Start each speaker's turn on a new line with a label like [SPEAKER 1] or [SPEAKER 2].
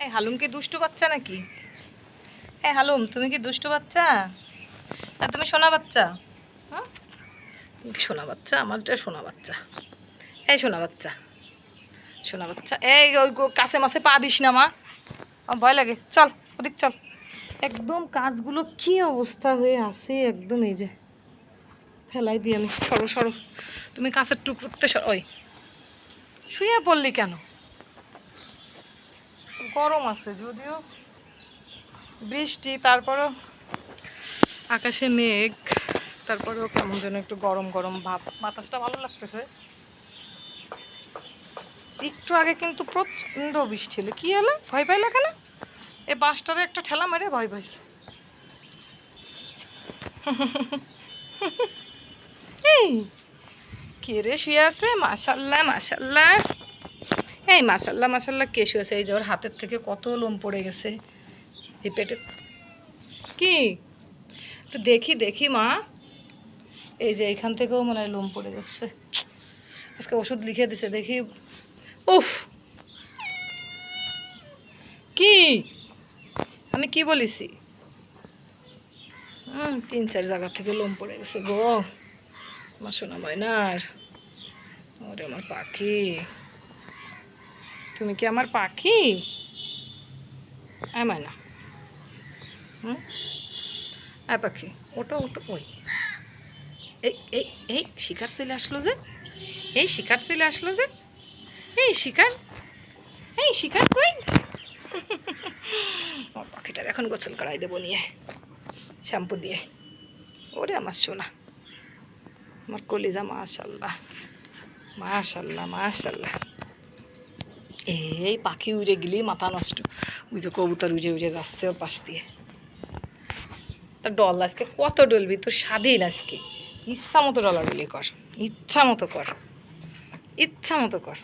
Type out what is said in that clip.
[SPEAKER 1] এই হালুম কি দুষ্টু বাচ্চা নাকি? এই হালুম, তুমি কি দুষ্টু বাচ্চা? না তুমি সোনা বাচ্চা? হ্যাঁ? সোনা বাচ্চা? আমার এটা সোনা বাচ্চা। এই সোনা বাচ্চা। সোনা বাচ্চা। এই ওই কাছে মাছে পা দিস না মা। আমার ভয় লাগে। চল, ওদিক চল। একদম কাজগুলো কি অবস্থা হয়ে আছে একদম এই যে। ফেলাই দিই আমি। সরো সরো। তুমি কাছের টুকরুকতে সর ওই। শুয়ে পড়লি কেন? গরম আছে যদিও। বৃষ্টি, তারপরও আকাশে মেঘ, তারপরেও কেমন যেন একটু গরম গরম ভাব। বাতাসটা ভালো লাগতেছে। একটু আগে কিন্তু প্রচণ্ড বৃষ্টি হলো। কি হলো? ভয় পাইলে কেন? এ বাসটারে একটা ঠেলা মেরে ভয় পাইছে। এই, কে রে শুয়ে আছে? মাসাল্লাহ মাসাল্লাহ এই মাসাল্লাহ মাসাল্লাহ কে শুয়েছে এই যে ওর হাতের থেকে কত লোম পড়ে গেছে। এই পেটে কি? তো দেখি দেখি, মা। এই যে এইখান থেকেও মনে হয় লোম পড়ে যাচ্ছে আজকে ওষুধ লিখে দিছে, দেখি। উফ! কি? আমি কি বলিছি? তিন, চার জায়গা থেকে লোম পড়ে গেছে গো। আমার সোনা ময়নার। ওরে আমার পাখি। তুমি কি আমার পাখি? হ্যাঁ ময়না। হুম? হ্যাঁ পাখি ওটা ওটা ওই। এই এই এই শিকার চলে আসলো যে। এই শিকার চলে আসলো যে। এই শিকার এই শিকার কই? আমার পাখিটার এখন গোসল করাই দেবো নিয়ে। শ্যাম্পু দিয়ে। ওরে আমার সোনা। আমার কলিজা, মাশাল্লাহ। মাশাল্লাহ মাশাল্লাহ। এই পাখি উড়ে গেলেই মাথা নষ্ট। ওই যে কবুতর উড়ে উড়ে যাচ্ছে ওর পাশ দিয়ে। তা ডল আজকে কত ডলবি? তোর স্বাধীন আজকে। ইচ্ছা মতো ডলাডলি কর। ইচ্ছা মতো কর। ইচ্ছা মতো কর।